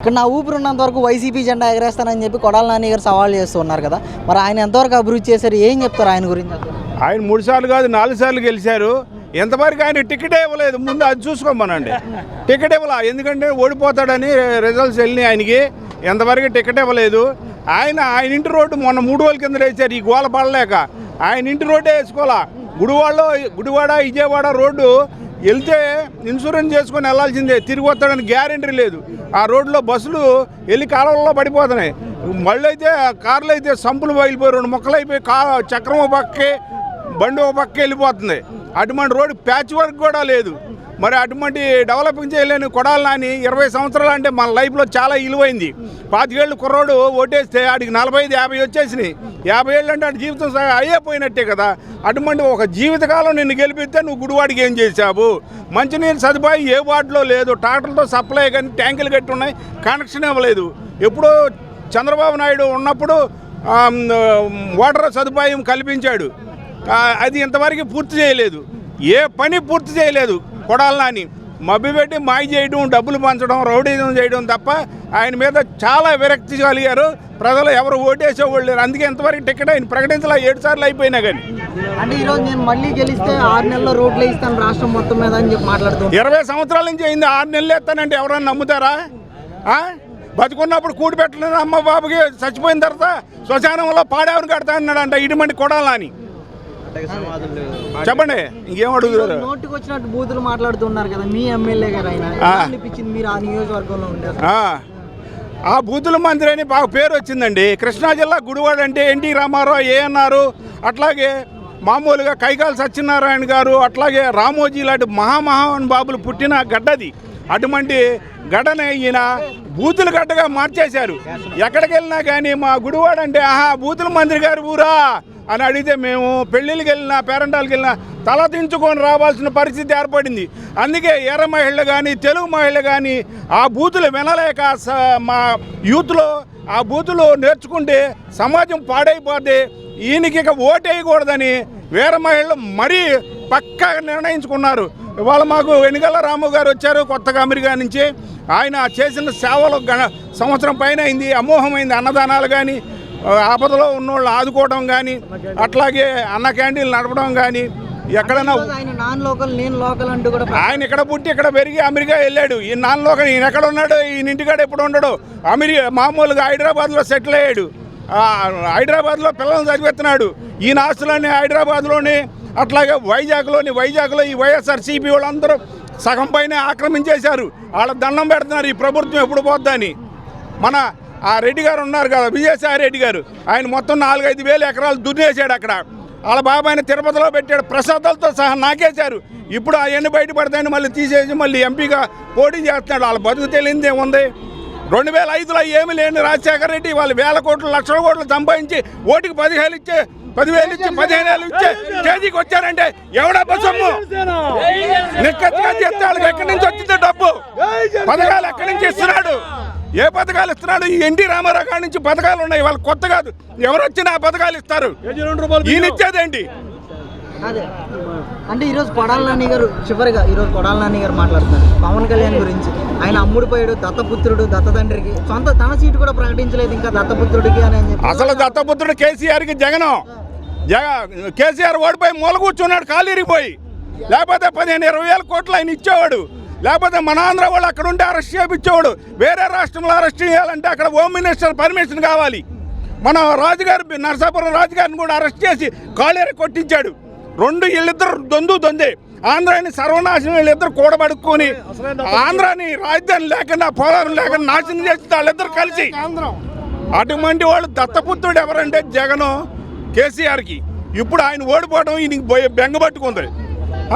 ఇక్కడ నా ఊపిరి ఉన్నంత వరకు వైసీపీ జెండా ఎగరేస్తానని చెప్పి కొడాల నాని గారు సవాల్ చేస్తున్నారు కదా. మరి ఆయన ఎంతవరకు అభివృద్ధి చేశారు? ఏం చెప్తారు ఆయన గురించి? ఆయన మూడు సార్లు కాదు నాలుగు సార్లు గెలిచారు. ఎంతవరకు ఆయన టికెటే ఇవ్వలేదు. ముందు అది చూసుకోమనండి. టికెట్ ఇవ్వలే. ఎందుకంటే ఓడిపోతాడని రిజల్ట్స్ వెళ్ళినాయి ఆయనకి. ఎంతవరకు టికెట్ ఇవ్వలేదు. ఆయన ఆయన ఇంటి రోడ్డు మొన్న మూడు రోజుల కింద వేసారు ఈ గోల పడలేక. ఆయన ఇంటి రోడ్డే వేసుకోవాలా? గుడివాడలో గుడివాడ విజయవాడ రోడ్డు వెళ్తే ఇన్సూరెన్స్ చేసుకొని వెళ్ళాల్సిందే. తిరిగి వస్తాడని గ్యారెంటీ లేదు. ఆ రోడ్లో బస్సులు వెళ్ళి కాలువల్లో పడిపోతున్నాయి. మళ్ళీ అయితే కార్లు అయితే సంపులు పగిలిపోయి రెండు మొక్కలు అయిపోయి కా చక్రం ఒక పక్కే బండి ఒక పక్క వెళ్ళిపోతుంది అటువంటి రోడ్డు ప్యాచ్ వర్క్ కూడా లేదు. మరి అటువంటి డెవలపింగ్ చేయలేని కొడాలి నాని ఇరవై సంవత్సరాలు అంటే మన లైఫ్లో చాలా ఇలువైంది. పాతికేళ్ళు కుర్రోడు ఓటేస్తే ఆడికి నలభై ఐదు యాభై వచ్చేసినాయి. యాభై ఏళ్ళు అంటే ఆడి జీవితం అయ్యే అయ్యేపోయినట్టే కదా. అటువంటి ఒక జీవితకాలం నిన్ను గెలిపిస్తే నువ్వు గుడివాడికి ఏం చేశావు? మంచినీరు సదుపాయం ఏ వార్డులో లేదు. ట్రాక్టర్లతో సప్లై కానీ ట్యాంకులు కట్టి ఉన్నాయి. కనెక్షన్ ఇవ్వలేదు. ఎప్పుడో చంద్రబాబు నాయుడు ఉన్నప్పుడు వాటర్ సదుపాయం కల్పించాడు. అది ఇంతవరకు పూర్తి చేయలేదు. ఏ పని పూర్తి చేయలేదు. కొడాలి నాని మభ్యపెట్టి మాయ చేయడం డబ్బులు పంచడం రౌడీజం చేయడం తప్ప ఆయన మీద చాలా విరక్తి కలిగారు. ప్రజలు ఎవరు ఓటేసేవాళ్ళు లేరు. అందుకే ఇంతవరకు టికెట్ ఆయన ప్రకటించలే. ఏడు సార్లు అయిపోయినా కానీ. అంటే ఈరోజు నేను మళ్ళీ గెలిస్తే ఆరు నెలల్లో రోడ్లు వేయిస్తాను రాష్ట్రం మొత్తం మీద అని చెప్పి మాట్లాడుతూ ఇరవై సంవత్సరాల నుంచి అయింది. ఆరు నెలలు ఎత్తానంటే ఎవరన్నా నమ్ముతారా? బతుకున్నప్పుడు కూడి పెట్టలేదు. అమ్మ బాబుకి చచ్చిపోయిన తర్వాత శ్మశానంలో పాడేవని కడతా అన్నాడంట. ఇటువంటి కొడాలని చెప్పండి ఇంకేం అడుగుతారు నోటికి వచ్చినట్టు బూతులు మాట్లాడుతున్నారు కదా మీ ఎమ్మెల్యే గారు ఆయన అనిపించింది మీరు ఆ నియోజకవర్గంలో ఉండారు ఆ, బూతుల మందిర్ అని బాగా పేరు వచ్చిందండి. కృష్ణా జిల్లా గుడివాడ అంటే ఎన్టీ రామారావు ఏ అన్నారు అట్లాగే మామూలుగా కైకాల సత్యనారాయణ గారు అట్లాగే రామోజీ లాంటి మహామహాన్ బాబులు పుట్టిన గడ్డది. అటువంటి గడ్డనే ఈయన బూతుల గడ్డగా మార్చేశారు. ఎక్కడికి వెళ్ళినా కానీ మా గుడివాడ అంటే ఆహా బూతుల మందిరి గారు ఊరా? అని అడిగితే మేము పెళ్ళిళ్ళకి వెళ్ళినా పేరెంటాలకు వెళ్ళినా తల దించుకొని రావాల్సిన పరిస్థితి ఏర్పడింది. అందుకే ఎర్ర మహిళలు కానీ తెలుగు మహిళలు కానీ ఆ బూతులు వినలేక స- మా యూత్లో ఆ బూతులు నేర్చుకుంటే సమాజం పాడైపోతే ఈయనకి ఇక ఓటేయకూడదని వీర మహిళలు మరీ పక్కా నిర్ణయించుకున్నారు. ఇవాళ మాకు వెనుగల రాము గారు వచ్చారు కొత్తగా అమెరికా నుంచి. ఆయన చేసిన సేవలు సంవత్సరం పైన అయింది అమోఘమైంది అన్నదానాలు కానీ ఆపదలో ఉన్నోళ్ళు ఆదుకోవడం కానీ అట్లాగే అన్న క్యాంటీన్లు నడపడం కానీ ఎక్కడైనా ఆయన నాన్ లోకల్ నేను లోకల్ ఇక్కడ పుట్టి ఇక్కడ పెరిగి అమెరికా వెళ్ళాడు. ఈ నాన్నలో ఈయన ఎక్కడ ఉన్నాడు ఈయన ఇంటికాడ ఎప్పుడు ఉండడు అమెరికా మామూలుగా హైదరాబాద్లో సెటిల్ అయ్యాడు. హైదరాబాద్లో పిల్లల్ని చదివిస్తున్నాడు. ఈయన ఆస్తులన్నీ హైదరాబాద్లోని అట్లాగే వైజాగ్లోని వైజాగ్లో ఈ వైఎస్ఆర్ సిపి వాళ్ళందరూ సగం పైన ఆక్రమించేశారు. వాళ్ళ దండం పెడుతున్నారు ఈ ప్రభుత్వం ఎప్పుడు పోద్దని. మన ఆ రెడ్డి గారు ఉన్నారు కదా విజయసాయి రెడ్డి గారు. ఆయన మొత్తం నాలుగైదు వేల ఎకరాలు దున్నేసాడు అక్కడ. వాళ్ళ బాబాయిని తిరుపతిలో పెట్టాడు. ప్రసాదాలతో సహా నాకేశారు. ఇప్పుడు అవన్నీ బయటపడతాయని మళ్ళీ తీసేసి మళ్ళీ ఎంపీగా పోటీ చేస్తున్నాడు. వాళ్ళ బతుకు తెలియదు ఏముంది రెండు వేల ఐదులో ఏమీ లేని రాజశేఖర రెడ్డి వాళ్ళు వేల కోట్లు లక్షల కోట్లు సంపాదించి ఓటుకి పదివేలు ఇచ్చే పదివేలు ఇచ్చి పదిహేను వేలు ఇచ్చే చేతికి వచ్చారంటే ఎవడబ్బ సొమ్ము నిక్కచ్చిగా వాళ్ళకి ఎక్కడి నుంచి వచ్చిందో డబ్బు? పథకాలు ఎక్కడి నుంచి ఇస్తున్నాడు? ఏ పథకాలు ఇస్తున్నాడు? ఈ ఎన్టీ రామారావు కాడి నుంచి పథకాలు ఉన్నాయి. వాళ్ళు కొత్త కాదు. ఎవరు వచ్చినా ఆ పథకాలు ఇస్తారు. ఈయన ఇచ్చేదేంటి అదే. అంటే ఈరోజు కొడాల నాని గారు చివరిగా ఈరోజు కొడాల నాని గారు మాట్లాడుతున్నారు. పవన్ కళ్యాణ్ గురించి. ఆయన అమ్ముడిపోయాడు దత్తపుత్రుడు దత్తతండ్రికి. సొంత తన సీటు కూడా ప్రకటించలేదు ఇంకా దత్తపుత్రుడికి అని అని చెప్పి. అసలు దత్తపుత్రుడు కేసీఆర్కి జగనం. జగ కేసీఆర్ ఓడిపోయి మూల కూర్చున్నాడు కాలు ఇరిగిపోయి లేకపోతే పదిహేను ఇరవై వేల కోట్లు ఆయన ఇచ్చేవాడు. లేకపోతే మన ఆంధ్ర వాళ్ళు అక్కడ ఉంటే అరెస్ట్ చేయించేవాడు. వేరే రాష్ట్రంలో అరెస్ట్ చేయాలంటే అక్కడ హోమ్ మినిస్టర్ పర్మిషన్ కావాలి. మన రాజుగారు నరసాపురం రాజుగారిని కూడా అరెస్ట్ చేసి కాలేరు కొట్టించాడు. రెండు వీళ్ళిద్దరు దొందు దొందే. ఆంధ్రాని సర్వనాశనం వీళ్ళిద్దరు కూడబడుకొని ఆంధ్రాని రాజధాని లేకుండా పోలవరం లేకుండా నాశనం చేసి వాళ్ళిద్దరు కలిసి. అటువంటి వాళ్ళు దత్తపుత్రుడు ఎవరంటే జగను కేసీఆర్కి. ఇప్పుడు ఆయన ఓడిపోవడం ఈయనకి బెంగ పట్టుకుంది.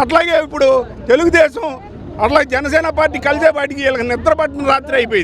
అట్లాగే ఇప్పుడు తెలుగుదేశం అట్లా జనసేన పార్టీ కలిసే పార్టీకి వీళ్ళకి నిద్ర పట్టిన రాత్రి అయిపోయింది.